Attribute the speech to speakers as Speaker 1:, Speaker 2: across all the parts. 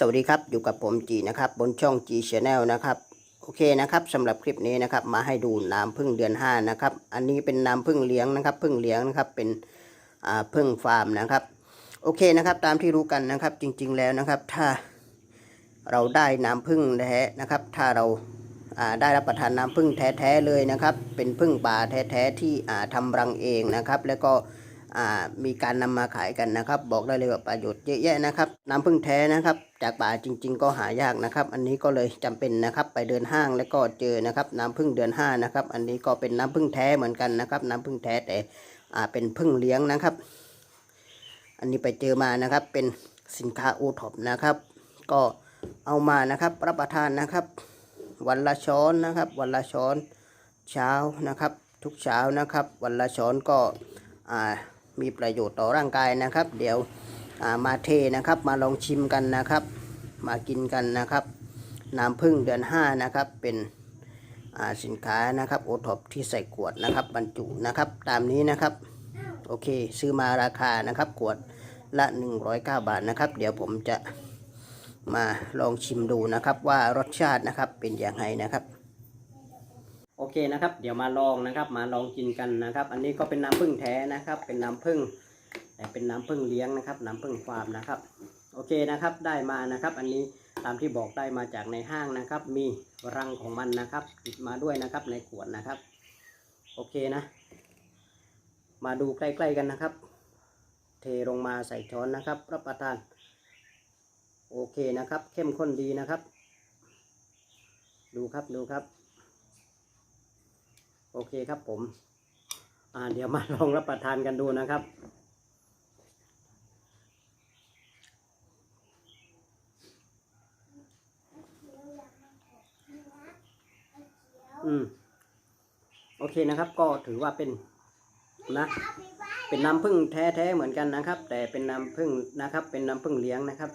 Speaker 1: สวัสดีครับ อยู่กับผมจีนะครับ บนช่อง G Channel นะครับ โอเคนะครับสำหรับคลิปนี้นะครับ มาให้ดูน้ำพึ่งเดือน5นะครับ อันนี้เป็นน้ำพึ่งเลี้ยงนะครับพึ่งเลี้ยงนะครับ เป็นอ่าพึ่งฟาร์มนะครับ โอเคนะครับ ตามที่รู้กันนะครับ จริง ๆ แล้วนะครับ ถ้าเราได้น้ำพึ่งแท้นะครับ ถ้าเราอ่าได้รับประทานน้ำพึ่งแท้ๆเลยนะครับ เป็นพึ่งป่าแท้ๆที่อ่าทำรังเองนะครับ แล้วก็ มีการนำมาขายกันนะครับ บอกได้เลยว่าประโยชน์เยอะแยะนะครับน้ำพึ่งแท้นะครับ จากป่าจริง ๆ ก็หายากนะครับ อันนี้ก็เลยจำเป็นนะครับ ไปเดินห้างแล้วก็เจอนะครับ น้ำพึ่งเดือนห้านะครับ อันนี้ก็เป็นน้ำพึ่งแท้เหมือนกันนะครับ น้ำพึ่งแท้แต่เป็นพึ่งเลี้ยงนะครับ อันนี้ไปเจอมานะครับ เป็นสินค้าโอท็อปนะครับ ก็เอามานะครับรับประทานนะครับ วันละช้อนนะครับ วันละช้อนเช้านะครับ ทุกเช้านะครับ วันละช้อนก็อ่า มีประโยชน์ต่อร่างกายนะครับ เดี๋ยวามาเทนะครับมาลองชิมกันนะครับ มากินกันนะครับ น้ำพึ่งเดือน5นะครับเป็นสินค้านะครับโอท็อปที่ใส่ขวดนะครับบรรจุนะครับตามนี้นะครับโอเค ซื้อมาราคานะครับขวดละ 109 บาทนะครับ เดี๋ยวผมจะมาลองชิมดูนะครับว่ารสชาตินะครับเป็นอย่างไรนะครับ โอเคนะครับ เดี๋ยวมาลองนะครับ มาลองกินกันนะครับ อันนี้ก็เป็นน้ำผึ้งแท้นะครับ เป็นน้ำผึ้งแต่เป็นน้ำผึ้งเลี้ยงนะครับ น้ำผึ้งฟาร์มนะครับ โอเคนะครับ ได้มานะครับ อันนี้ตามที่บอกได้มาจากในห้างนะครับ มีรังของมันนะครับ ติดมาด้วยนะครับในขวดนะครับ โอเคนะ มาดูใกล้ ๆกันนะครับ เทลงมาใส่ช้อนนะครับ รับประทาน โอเคนะครับ เข้มข้นดีนะครับ ดูครับดูครับ โอเคครับผม อ่าเดี๋ยวมาลองรับประทานกันดูนะครับ อืม โอเคนะครับ ก็ถือว่าเป็นนะ เป็นน้ำผึ้งแท้ๆเหมือนกันนะครับ แต่เป็นน้ำผึ้งนะครับ เป็นน้ำผึ้งเลี้ยงนะครับ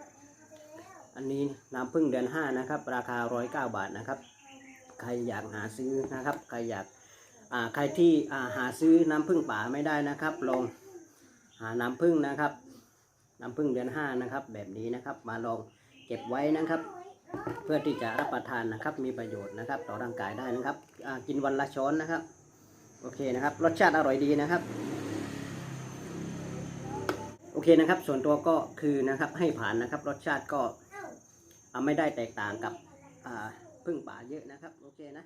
Speaker 1: อันนี้น้ำผึ้งเดือนห้านะครับ ราคาร้อยเก้าบาทนะครับ ใครอยากหาซื้อนะครับ ใครอยาก ใครที่หาซื้อน้ำผึ้งป่าไม่ได้นะครับ ลองหาน้ำผึ้งนะครับ น้ำผึ้งเดือนห้านะครับ แบบนี้นะครับ มาลองเก็บไว้นะครับ เพื่อที่จะรับประทานนะครับ มีประโยชน์นะครับ ต่อร่างกายได้นะครับกินวันละช้อนนะครับ โอเคนะครับ รสชาติอร่อยดีนะครับโอเคนะครับ ส่วนตัวก็คือนะครับให้ผ่านนะครับ รสชาติก็ไม่ได้แตกต่างกับพึ่งป่าเยอะนะครับ โอเคนะ